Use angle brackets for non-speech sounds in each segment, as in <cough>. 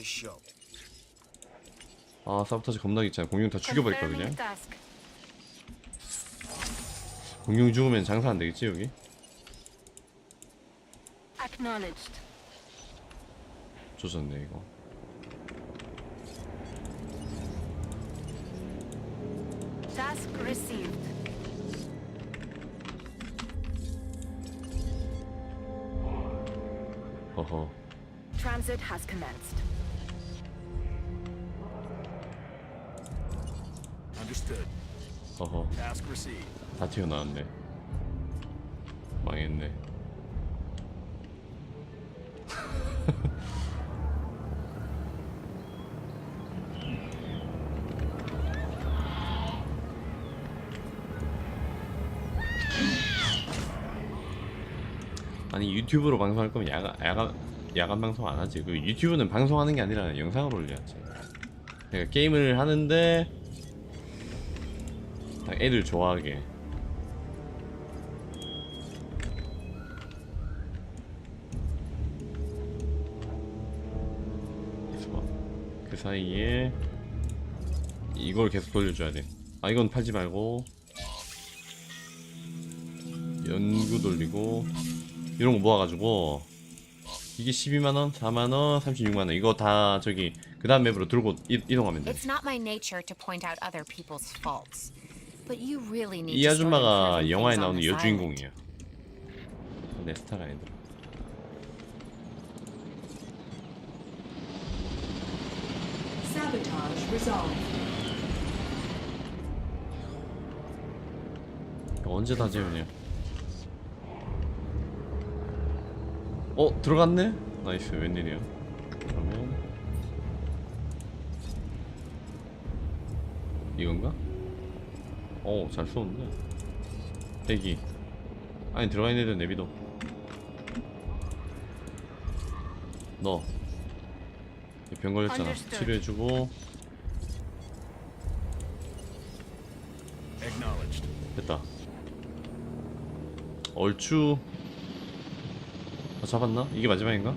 this show. 아 사보타지 겁나 귀찮아 공룡 다 죽여버릴까 그냥. 공룡 죽으면 장사 안 되겠지 여기. 조졌네 이거. 허허 Transit has commenced. Understood. 허허 Task received. 다 튀어나왔네 망했네 <laughs> 아니 유튜브로 방송할 거면 야간 야간 야간 방송 안 하지. 그 유튜브는 방송하는 게 아니라 영상을 올려야지. 그러니까 게임을 하는데 딱 애들 좋아하게. 좋아. 그 사이에 이걸 계속 돌려줘야 돼. 아 이건 팔지 말고 연구 돌리고 이런 거 모아가지고 이게 12만원, 4만원, 36만원 이거 다 저기 그 다음 맵으로 들고 이, 이동하면 돼. It's not my nature to point out other people's faults. But you really need 이 아줌마가 영화에 나오는. 여주인공이에요. 내. Sabotage resolved. 언제 다 재우냐? 어 들어갔네? 나이스 웬일이야? 그러면 이건가? 어잘 쏘는데 대기 아니 들어가 있는 애들 내비둬 너 병 걸렸잖아 Understood. 치료해주고. 됐다. 얼추 아, 잡았나? 이게 마지막인가?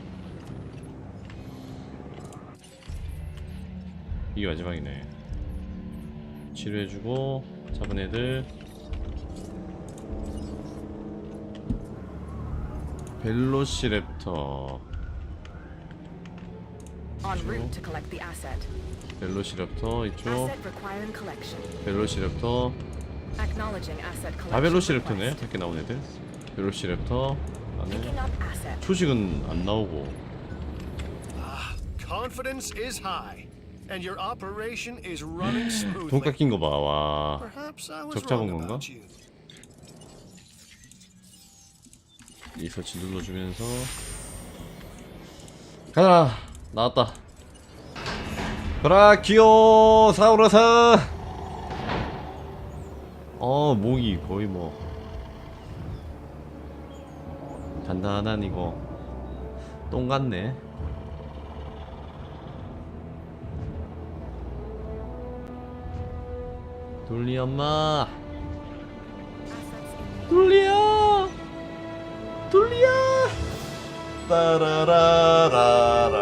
이게 마지막이네. 치료해주고 잡은 애들 벨로시랩터. 벨로시랩터 이쪽. 벨로시랩터 Acknowledging asset collection. 다 벨로시랩터네 request. 밖에 나온 애들 벨로시랩터 안에. 초식은 안 나오고 Confidence is high, and your operation is running smoothly. 돈 깎인 거 봐, 와. Perhaps I was 적 잡은 wrong 건가? about you. 이 설치 눌러주면서 가자 나왔다 브라키오 사우루스 어 목이 거의 뭐 단단한 이거 똥 같네 돌리 엄마. 돌리야. 돌리야. 따라라라라.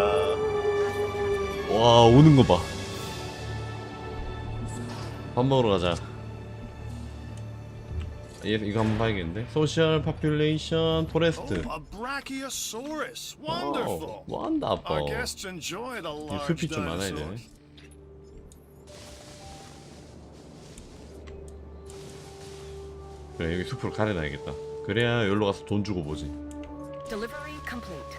와 오는 거봐밥 먹으러 가자. 얘 이거 한번 봐야겠는데? 소셜 파퓰레이션 포레스트. Oh, enjoy the 이 숲이 좀 많아야 되네 그래 여기 숲으로 가려놔야겠다 그래야 여기로 가서 돈 주고 보지 Delivery complete.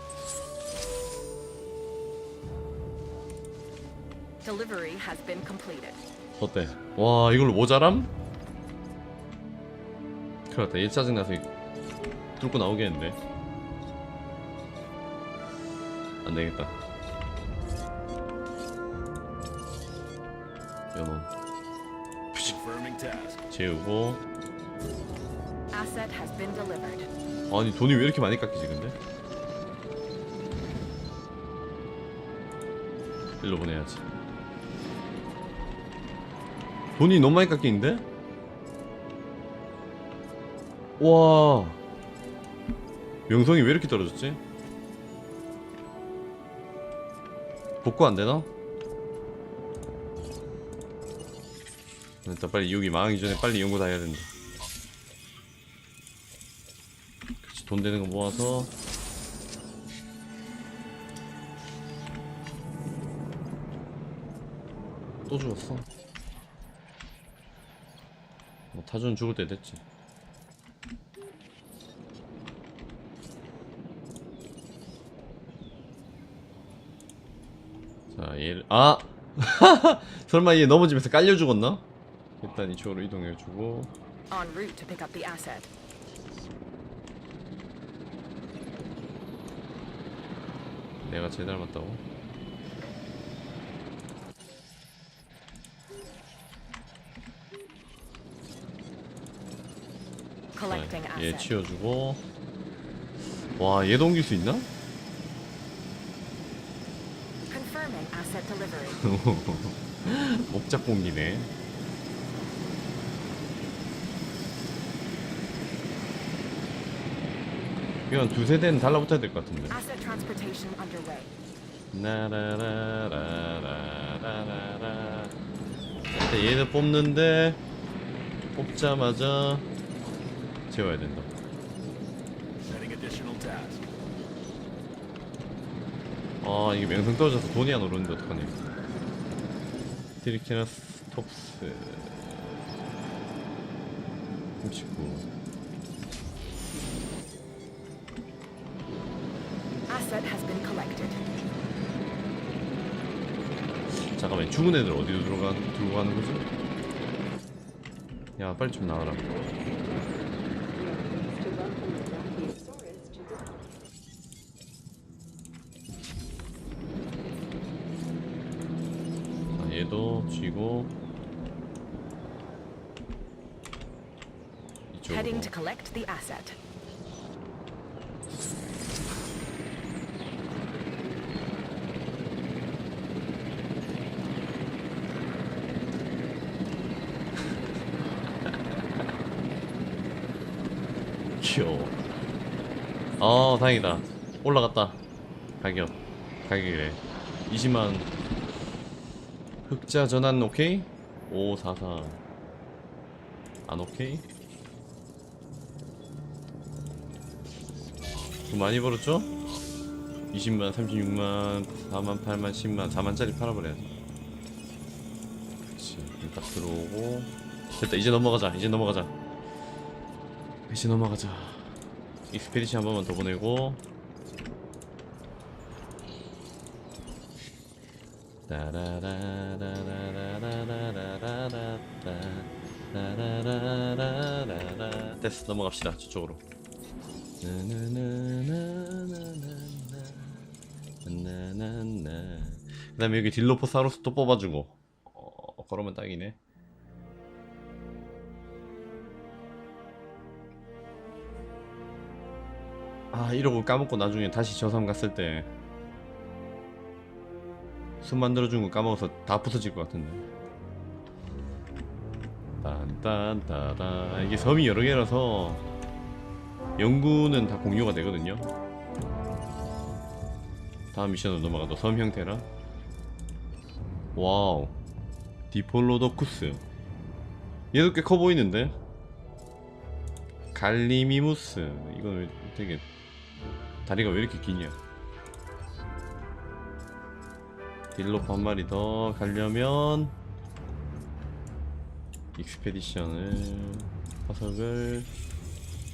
Delivery has been completed. 어때? 와 이걸로 모자람? 큰일 났다 얘 짜증나서 이- 뚫고 나오겠는데 안되겠다 연원. 재우고 아니 돈이 왜 이렇게 많이 깎이지 근데? 일로 보내야지 돈이 너무 많이 깎이는데? 와 명성이 왜 이렇게 떨어졌지? 복구 안 되나? 일단 빨리 여기 망하기 전에 빨리 연구 다 해야 된다. 돈 되는 거 모아서 또 죽었어. 뭐 타준 죽을 때 됐지. 자, 얘를 아 <laughs> 설마 얘 넘어지면서 깔려 죽었나? 일단 이쪽으로 이동해 주고 En route to pick up the asset. 내가 쟤 닮았다고? 자, 얘. 치워주고 와 얘도 옮길 수 있나? 목작 공기네 이건 두세 대는 달라붙어야 될 것 같은데. 나라라라라라라라 일단 얘를 뽑는데 뽑자마자 재워야 된다. 아 이게 명성 떨어져서 돈이 안 오르는데 어떡하니? 트리케라스 톱스. 39 Asset has been collected. 잠깐만 죽은 애들 어디로 들어가, 들고 가는 거지? 야 빨리 좀 나와라 자, 얘도 쥐고 이쪽으로 Heading to collect the asset. 귀여워 아 다행이다. 올라갔다. 가격. 가격이래. 20만. 흑자 전환 오케이? 544 안 오케이? 돈 많이 벌었죠? 20만 36만 4만 8만 10만. 4만짜리 팔아버려야지. 그치. 딱 들어오고. 됐다. 이제 넘어가자. 이제 넘어가자. 이제 넘어가자 익스피디션 한 번만 더 보내고. 됐어 넘어갑시다 저쪽으로 그 다음에 여기 딜로포사우루스 또 뽑아주고 어, 그러면 딱이네 아 이러고 까먹고 나중에 다시 저섬 갔을 때숨 만들어준 거 까먹어서 다 부서질 것 같은데. 딴딴따다 이게 섬이 여러 개라서 연구는 다 공유가 되거든요. 다음 미션으로 넘어가도 섬 형태라. 와우. 디폴로도쿠스. 얘도 꽤 커 보이는데? 갈리미무스. 이건 왜 되게 다리가 왜 이렇게 기냐? 딜로프 한 마리 더 가려면 익스페디션을 화석을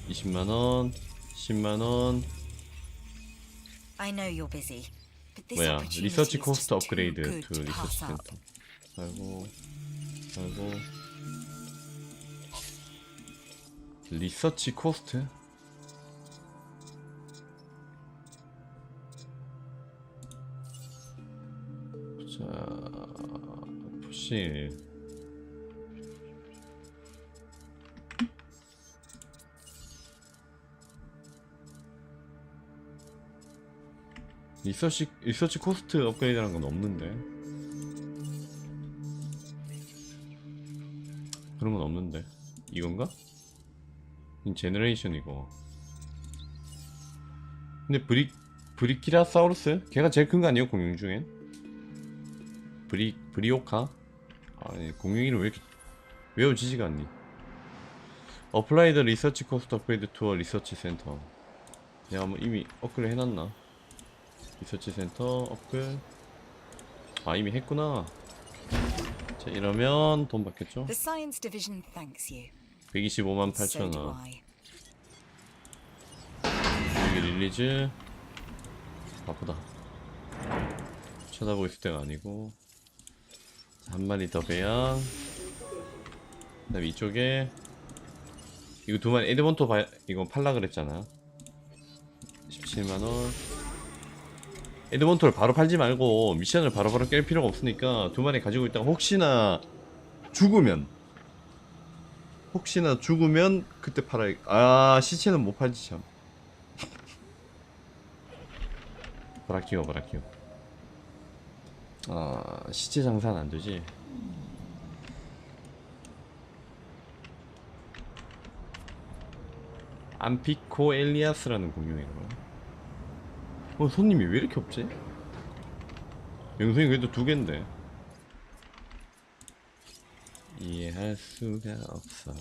20만원 10만원. I know you're busy, but this 뭐야 리서치 코스트 업그레이드 to 리서치. 센터. 아이고 아이고. 리서치 코스트 푸시 리서치 리서치 코스트 업그레이드라는 건 없는데. 그런 건 없는데. 이건가? 이 제너레이션이고 근데 브리 브리키라사우루스? 걔가 제일 큰 거 아니에요 공룡 중엔? 브리 브리오카? 아니 공룡 이름 왜 이렇게 외워지지가 않니? 어플라이드 리서치 코스트 업그레이드 투어 리서치 센터. 내가 뭐 이미 업그레이드 해놨나? 리서치 센터 업글. 아 이미 했구나. 자 이러면 돈 받겠죠? The Science Division thanks you. 125만 So 8천 do 원. I. 여기 릴리즈 바쁘다 쳐다보고 있을 때가 아니고 자, 한 마리 더 배양 그 다음 이쪽에 이거 두 마리 에드먼토 바, 이거 팔라 그랬잖아. 17만원. 에드먼토를 바로 팔지 말고 미션을 바로 바로 깰 필요가 없으니까 두 마리 가지고 있다가 혹시나 죽으면 혹시나 죽으면 그때 팔아야 아 시체는 못 팔지 참. <laughs> 브라키오 브라키오 아 시체 장사는 안 되지? 암피코 엘리아스라는 공룡이라고요 어 손님이 왜 이렇게 없지? 영상이 그래도 두 갠데. 이해할 수가 없어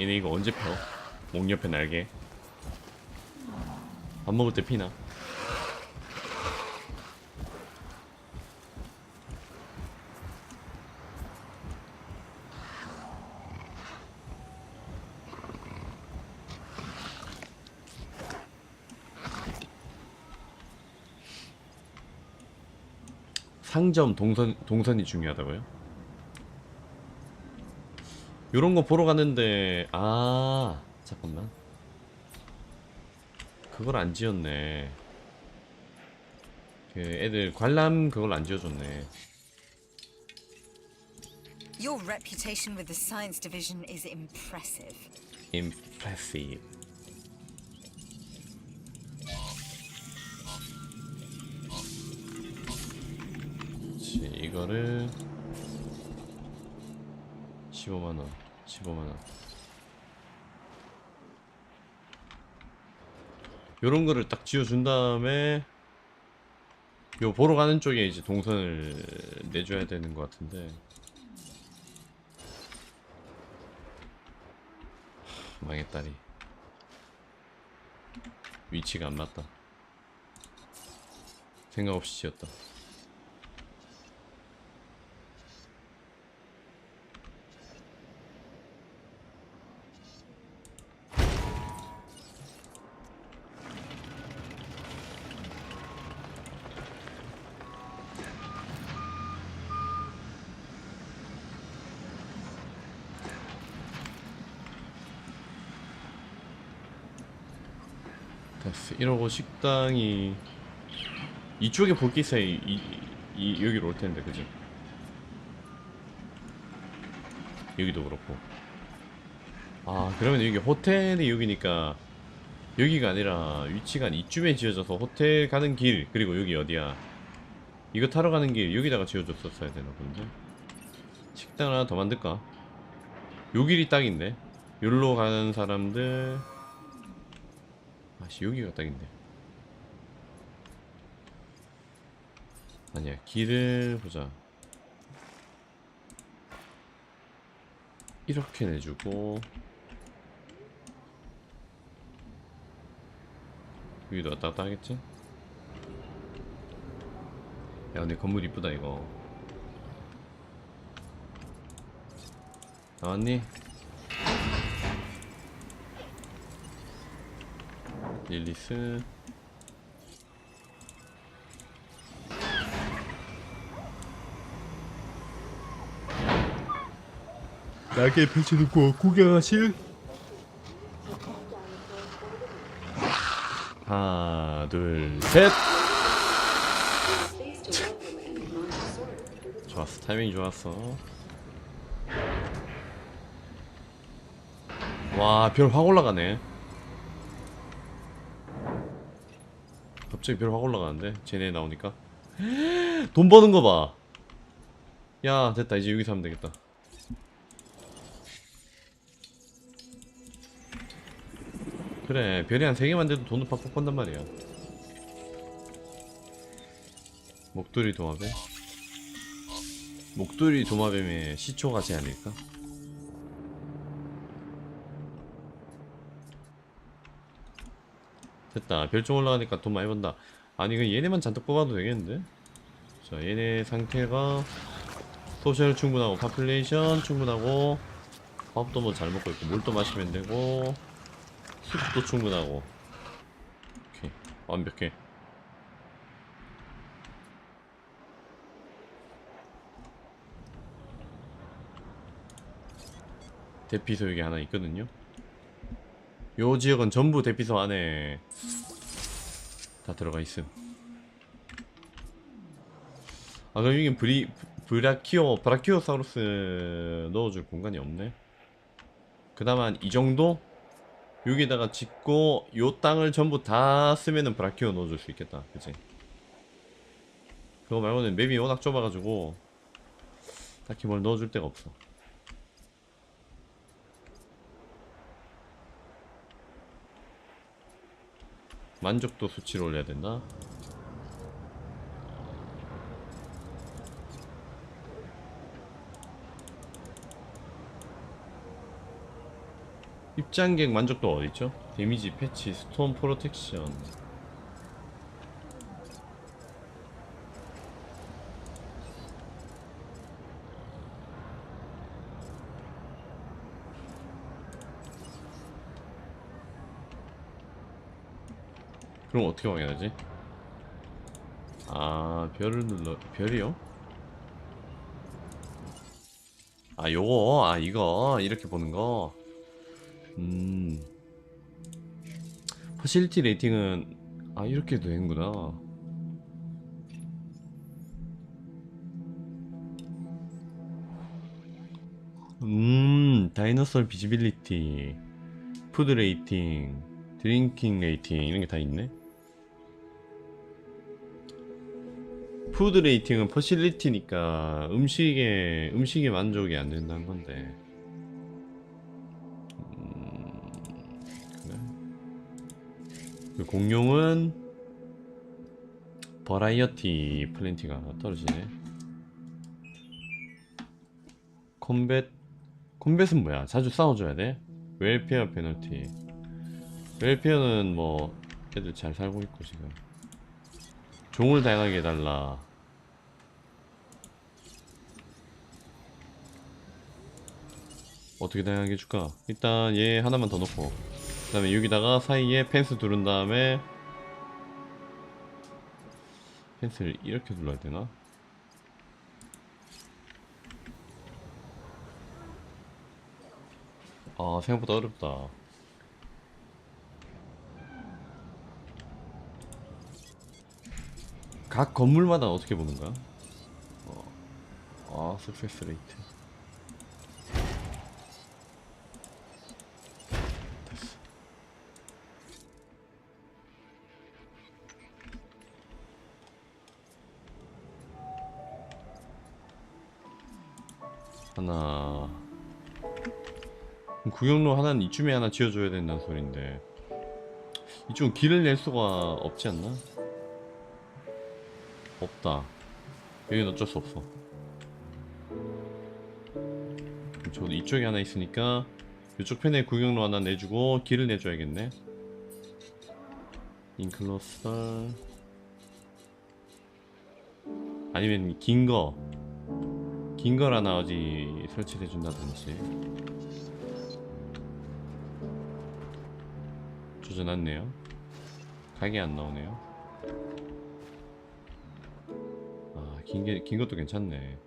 얘네 이거 언제 펴? 목 옆에 날개 밥 먹을 때 피나? 상점 동선 동선이 중요하다고요? 요런 거 보러 갔는데 아 잠깐만 그걸 안 지었네 그 애들 관람 그걸 안 지어줬네 Your reputation with the Science Division is impressive. impressive 이거를 15만원 15만원. 요런 거를 딱 지어준 다음에 요 보러 가는 쪽에 이제 동선을 내줘야 되는 것 같은데. 하, 망했다리 위치가 안 맞다. 생각 없이 지었다 됐어. 이러고 식당이 이쪽에 있어야 이, 이, 이 여기로 올 텐데 그지? 여기도 그렇고. 아 그러면 여기 호텔이 여기니까 여기가 아니라 위치가 이쯤에 지어져서 호텔 가는 길 그리고 여기 어디야? 이거 타러 가는 길 여기다가 지어줬었어야 되나 본데. 식당 하나 더 만들까? 요 길이 딱인데. 여기로 가는 사람들 아씨 여기가 딱인데 아니야 길을 보자 이렇게 내주고 여기도 왔다 갔다 하겠지? 야 근데 건물 이쁘다 이거 나왔니? 릴리스. 날개 펼쳐놓고 구경하실? 하나 둘셋. 좋았어. 타이밍 좋았어. 와별 확 올라가네 갑자기 별 확 올라가는데? 쟤네 나오니까? <gasps> 돈 버는 거 봐. 야 됐다. 이제 여기서 하면 되겠다. 그래 별이 한 3개만 돼도 돈을 팍팍 번단 말이야. 목도리 도마뱀? 목도리 도마뱀의 시초가 제 아닐까? 됐다. 별종 올라가니까 돈 많이 번다. 아니 이거 얘네만 잔뜩 뽑아도 되겠는데? 자 얘네 상태가 소셜 충분하고 파퓰레이션 충분하고 밥도 뭐 잘 먹고 있고 물도 마시면 되고 수도 충분하고. 오케이. 완벽해. 대피소 여기 하나 있거든요 요 지역은 전부 대피소 안에 다 들어가 있음. 아 그럼 이게 브리 브라키오 브라키오사우루스 넣어줄 공간이 없네. 한이 정도? 여기다가 짓고 요 땅을 전부 다 쓰면은 브라키오 넣어줄 수 있겠다. 그치? 그거 말고는 맵이 워낙 좁아가지고 딱히 뭘 넣어줄 데가 없어 만족도 수치를 올려야 된다 입장객 만족도 어디있죠? 데미지 패치 스톰 프로텍션 그럼 어떻게 확인하지? 아 별을 눌러 별이요? 아 요거 아 이거 이렇게 보는 거 음. 퍼실티 레이팅은 아 이렇게 되는구나. 음, 다이너솔 비지빌리티, 푸드 레이팅, 드링킹 레이팅 이런 게 다 있네. 푸드 레이팅은 퍼실리티니까 음식에 음식에 만족이 안 된다는 건데. 그 공룡은 버라이어티 플랜티가 떨어지네. 콤뱃 콤뱃은 뭐야? 자주 싸워줘야 돼? 웰페어 페널티. 웰페어는 뭐 애들 잘 살고 있고 지금 종을 다양하게 해달라. 어떻게 다양하게 해줄까? 일단 얘 하나만 더 넣고. 그 다음에 여기다가 사이에 펜스 두른 다음에 펜스를 이렇게 눌러야 되나? 아 생각보다 어렵다 각 건물마다 어떻게 보는 거야? 어. 아 석세스 레이트 됐어 하나 구경로 하나는 이쯤에 하나 지어줘야 된다는 소린데 이쪽은 길을 낼 수가 없지 않나? 없다. 여긴 어쩔 수 없어. 저도 이쪽에 하나 있으니까 이쪽 편에 구경로 하나 내주고 길을 내줘야겠네. 인클로설 아니면 긴거. 긴걸 하나 어디 설치해 준다든지. 조져놨네요. 가게 안 나오네요 긴 게 긴 것도 괜찮네.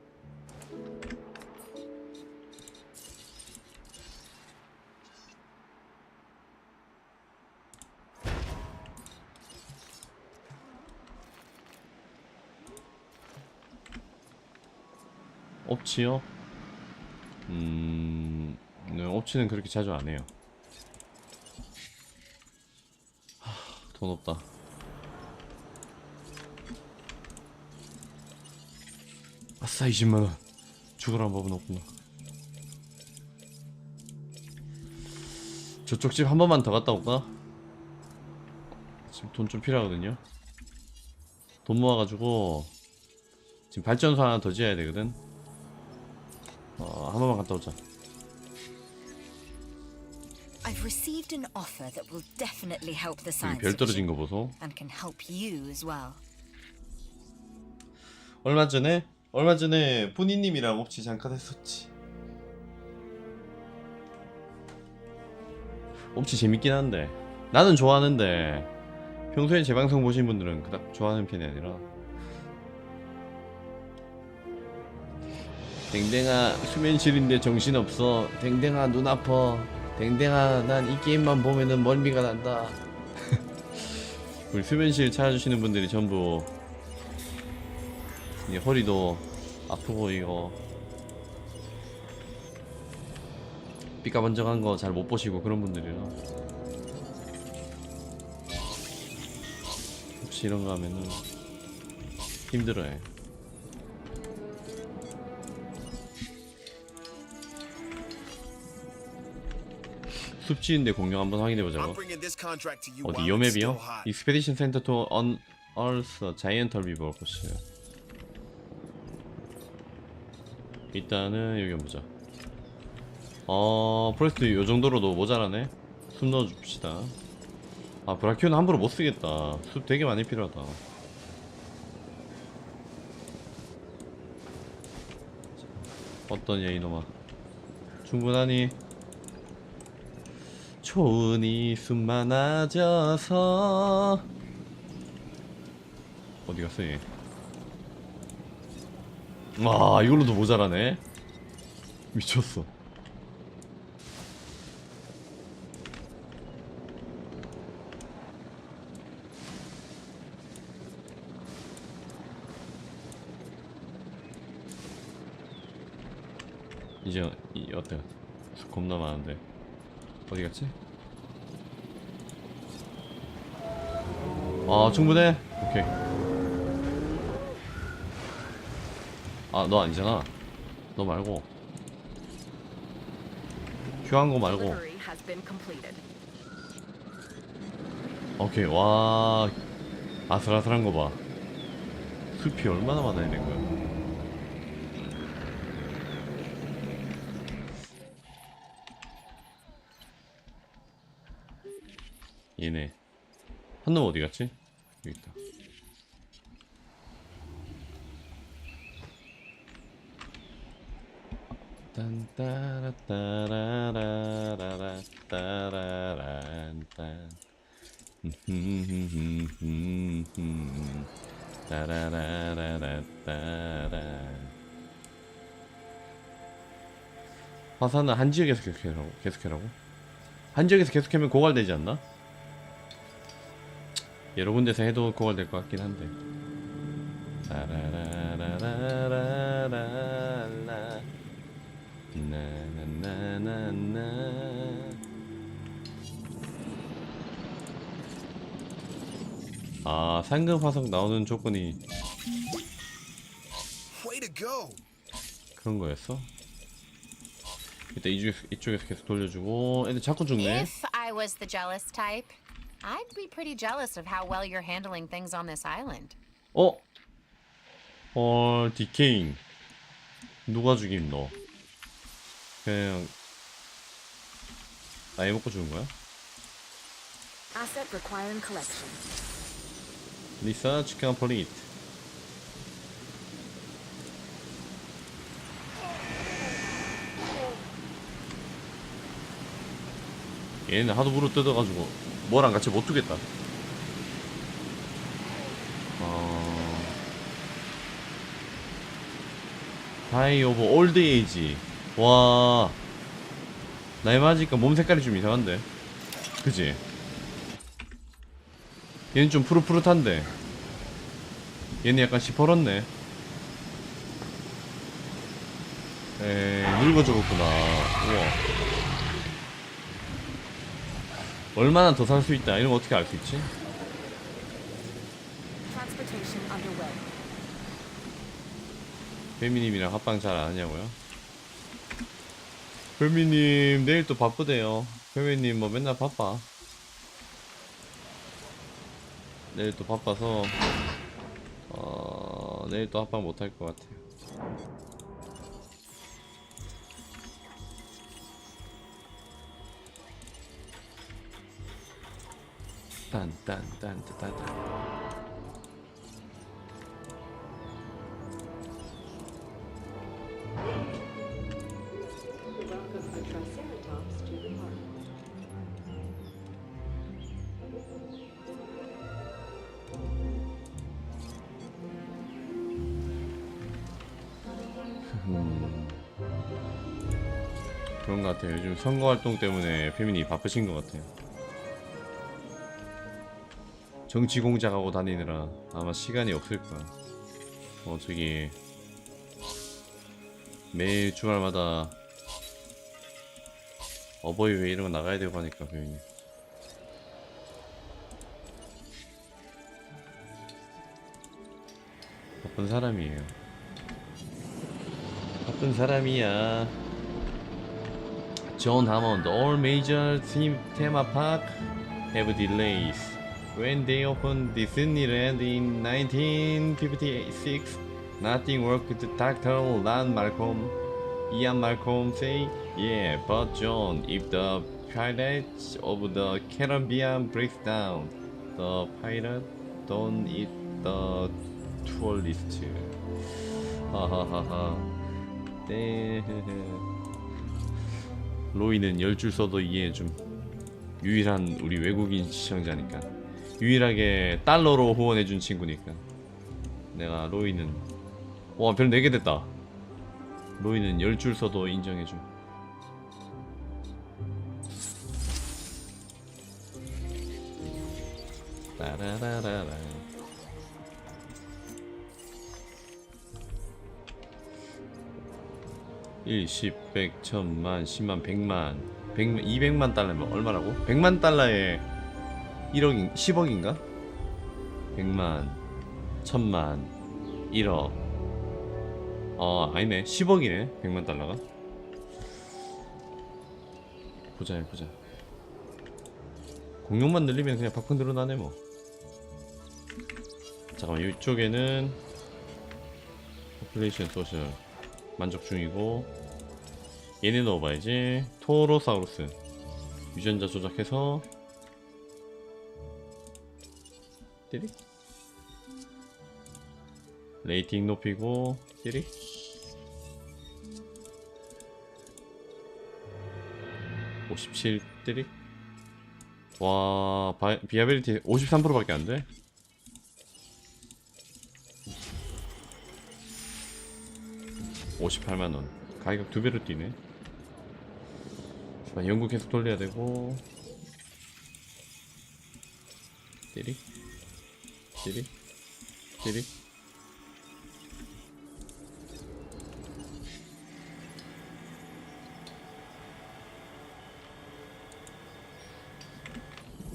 업치요? 음... 네, 업치는 그렇게 자주 안 해요. 하, 돈 없다 아싸 20만원 죽으라는 법은 없구나 저쪽 집 한 번만 더 갔다 올까? 지금 돈 좀 필요하거든요 돈 모아가지고 지금 발전소 하나 더 지어야 되거든 어, 한 번만 갔다 오자 I've received an offer that will definitely help the science 별 떨어진 거 보소 and can help you as well. 얼마 전에 얼마 전에 뿌니님이랑 옵치 잠깐 했었지. 옵치 재밌긴 한데. 나는 좋아하는데 평소에 제 방송 보신 분들은 그닥 좋아하는 편이 아니라. 댕댕아 수면실인데 정신없어. 댕댕아 눈 아파. 댕댕아 난 이 게임만 보면은 멀미가 난다. <laughs> 우리 수면실 찾아주시는 분들이 전부 이제 허리도 아프고 이거. 삐까번쩍한 거 잘 못 보시고 그런 분들이라. 혹시 이런 거 하면은 힘들어해 숲지인데 공룡 한번 확인해보자고. 어디 요 맵이요? 익스페디션 센터 투 언, 얼스 자이언트 리버 코스 일단은 여기 한번 보자. 어 프레스트 요 정도로도 모자라네. 숲 넣어줍시다. 아 브라키오는 함부로 못 쓰겠다. 숲 되게 많이 필요하다. 얘 이놈아. 충분하니? 초은이 숨 많아져서. 어디 갔어 얘? 아 이걸로도 모자라네 미쳤어 이제 이 어때? 겁나 많은데 어디 갔지? 아 충분해? 오케이 아 너 아니잖아. 너 말고. 휴한 거 말고. 오케이 와. 아슬아슬한 거봐. 숲이 얼마나 많아야 된 거야. 얘네. 한놈 어디 갔지? 여기 있다 <laughs> 따라라라라따라 화산은 한 지역에서 계속해라고? 계속해라고? 한 지역에서 계속하면 고갈되지 않나? 여러 군데서 해도 고갈될 것 같긴 한데 따라라라라라라라 상금 화석 나오는 조건이 Way to go! 그런 거였어? 일단 이쪽에서, 이쪽에서 계속 돌려주고 애들 자꾸 죽네 If I was the jealous type, I'd be pretty jealous of how well you're handling things on this island. 어? 어 디케잉 누가 죽임 너 그냥 나이 먹고 죽은 거야? Asset requiring collection. 리서치 컴플리트 얘는 하도 물어 뜯어가지고 뭐랑 같이 못 두겠다. 어... 다이 오브 올드 에이지 와. 나이 맞으니까 몸 색깔이 좀 이상한데. 그지? 얘는 좀 푸릇푸릇한데 얘는 약간 시퍼렇네 에 늙어 죽었구나 우와 얼마나 더 살 수 있다 이런 거 어떻게 알 수 있지? 페미님이랑 합방 잘 안 하냐고요? 페미님 내일 또 바쁘대요. 페미님 뭐 맨날 바빠. 내일 또 바빠서 어 내일 또 합방 못할 것 같아요. 딴딴딴딴딴. 선거 활동 때문에 페미니 바쁘신 것 같아요. 정치 공작하고 다니느라 아마 시간이 없을 거야. 어 저기 매일 주말마다 어버이회 이런 거 나가야 되고 하니까 페미니. 바쁜 사람이에요. 바쁜 사람이야. John Hammond, all major theme, theme parks have delays. When they opened Disneyland in 1956, nothing worked. Dr. Ron Malcolm, Ian Malcolm say, yeah, but John, if the pilot of the Caribbean breaks down, the pirate don't eat the tourist. <laughs> Ha ha ha ha. <laughs> 네. 로이는 열 줄 써도 이해해줌. 유일한 우리 외국인 시청자니까. 유일하게 달러로 후원해준 친구니까. 내가 로이는 와, 별 4개 됐다. 로이는 열 줄 써도 인정해줌. 따라라라라. 일, 십, 백, 천만, 십만, 백만, 백만, 이백만 달러면 얼마라고? 백만 달러에 1억인, 10억인가? 백만, 천만, 1억. 어, 아니네. 10억이네. 백만 달러가. 보자, 보자. 공룡만 늘리면 그냥 팍팍 늘어나네, 뭐. 잠깐만, 이쪽에는 포플레이션 소셜. 만족 중이고 얘네 넣어봐야지? 토로사우루스. 유전자 조작해서. 띠릭 레이팅 높이고 띠릭 (57) 띠릭 와 바, 비아빌리티 (53%) 밖에 안돼 58만원. 가격 두 배로 뛰네. 연구 계속 돌려야 되고. 띠릭 띠릭 띠릭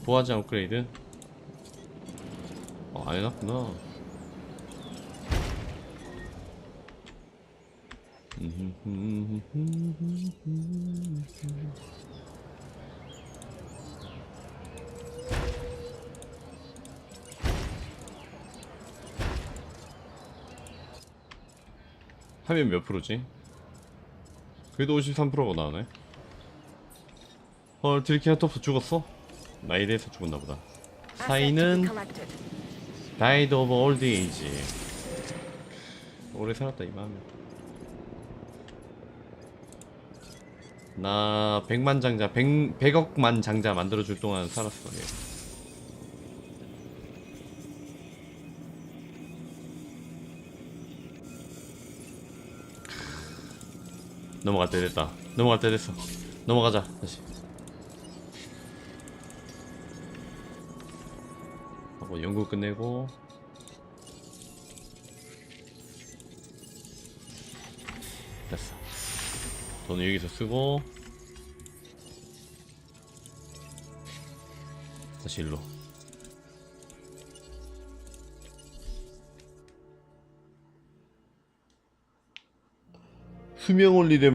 부하장 업그레이드. 어, 안 해놨구나 하면 몇 프로지? 그래도 53%가 나오네. 헐, 드리키아토프 죽었어? 나이 대해서 죽었나 보다. Collected. died of old age. 오래 살았다 이 마음에. 나 100만 장자, 100, 100억만 장자 만들어줄 동안 살았어. 얘. 넘어갈 때 됐다. 넘어갈 때 됐어. 넘어가자. 다시. 하고 연구 끝내고 돈은 여기서 쓰고 다시 일로. 투명 올리렘